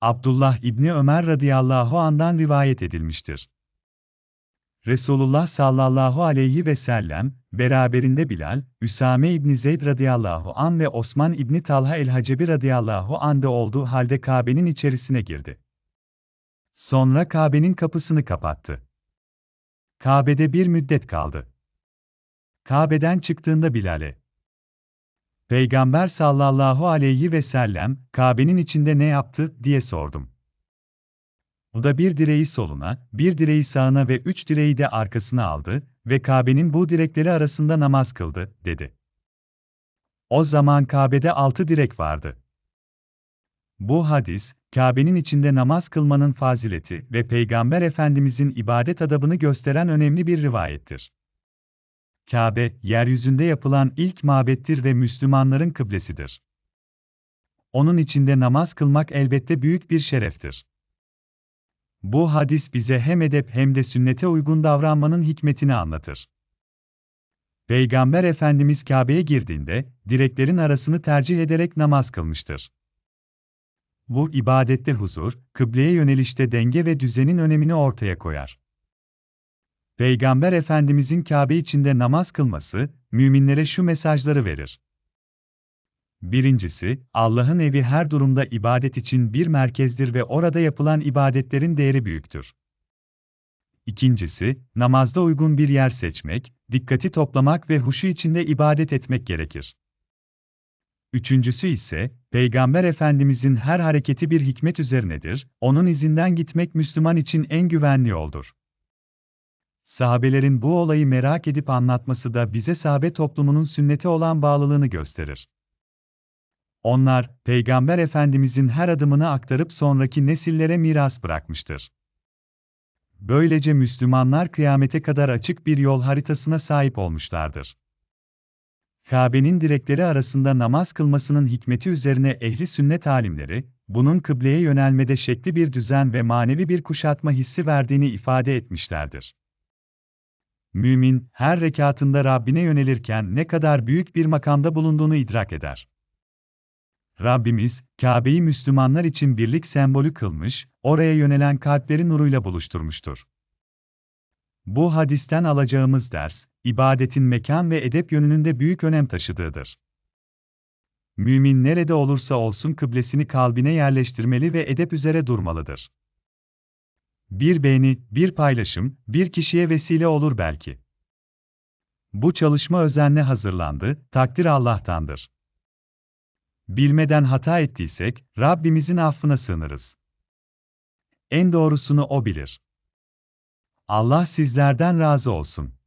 Abdullah İbni Ömer radıyallahu andan rivayet edilmiştir. Resulullah sallallahu aleyhi ve sellem, beraberinde Bilal, Üsame İbni Zeyd radıyallahu an ve Osman İbni Talha el-Hacebi radıyallahu an'da olduğu halde Kabe'nin içerisine girdi. Sonra Kabe'nin kapısını kapattı. Kabe'de bir müddet kaldı. Kabe'den çıktığında Bilal'e, Peygamber sallallahu aleyhi ve sellem, Kabe'nin içinde ne yaptı, diye sordum. O da bir direği soluna, bir direği sağına ve üç direği de arkasına aldı ve Kabe'nin bu direkleri arasında namaz kıldı, dedi. O zaman Kabe'de altı direk vardı. Bu hadis, Kabe'nin içinde namaz kılmanın fazileti ve Peygamber Efendimizin ibadet adabını gösteren önemli bir rivayettir. Kabe, yeryüzünde yapılan ilk mabettir ve Müslümanların kıblesidir. Onun içinde namaz kılmak elbette büyük bir şereftir. Bu hadis bize hem edep hem de sünnete uygun davranmanın hikmetini anlatır. Peygamber Efendimiz Kabe'ye girdiğinde, direklerin arasını tercih ederek namaz kılmıştır. Bu ibadette huzur, kıbleye yönelişte denge ve düzenin önemini ortaya koyar. Peygamber Efendimizin Kabe içinde namaz kılması, müminlere şu mesajları verir. Birincisi, Allah'ın evi her durumda ibadet için bir merkezdir ve orada yapılan ibadetlerin değeri büyüktür. İkincisi, namazda uygun bir yer seçmek, dikkati toplamak ve huşu içinde ibadet etmek gerekir. Üçüncüsü ise, Peygamber Efendimizin her hareketi bir hikmet üzerinedir, onun izinden gitmek Müslüman için en güvenli yoldur. Sahabelerin bu olayı merak edip anlatması da bize sahabe toplumunun sünnete olan bağlılığını gösterir. Onlar, Peygamber Efendimizin her adımını aktarıp sonraki nesillere miras bırakmıştır. Böylece Müslümanlar kıyamete kadar açık bir yol haritasına sahip olmuşlardır. Kabe'nin direkleri arasında namaz kılmasının hikmeti üzerine ehli sünnet alimleri, bunun kıbleye yönelmede şekli bir düzen ve manevi bir kuşatma hissi verdiğini ifade etmişlerdir. Mümin, her rekatında Rabbine yönelirken ne kadar büyük bir makamda bulunduğunu idrak eder. Rabbimiz, Kabe'yi Müslümanlar için birlik sembolü kılmış, oraya yönelen kalpleri nuruyla buluşturmuştur. Bu hadisten alacağımız ders, ibadetin mekan ve edep yönünde büyük önem taşıdığıdır. Mümin nerede olursa olsun kıblesini kalbine yerleştirmeli ve edep üzere durmalıdır. Bir beğeni, bir paylaşım, bir kişiye vesile olur belki. Bu çalışma özenle hazırlandı, takdir Allah'tandır. Bilmeden hata ettiysek, Rabbimizin affına sığınırız. En doğrusunu O bilir. Allah sizlerden razı olsun.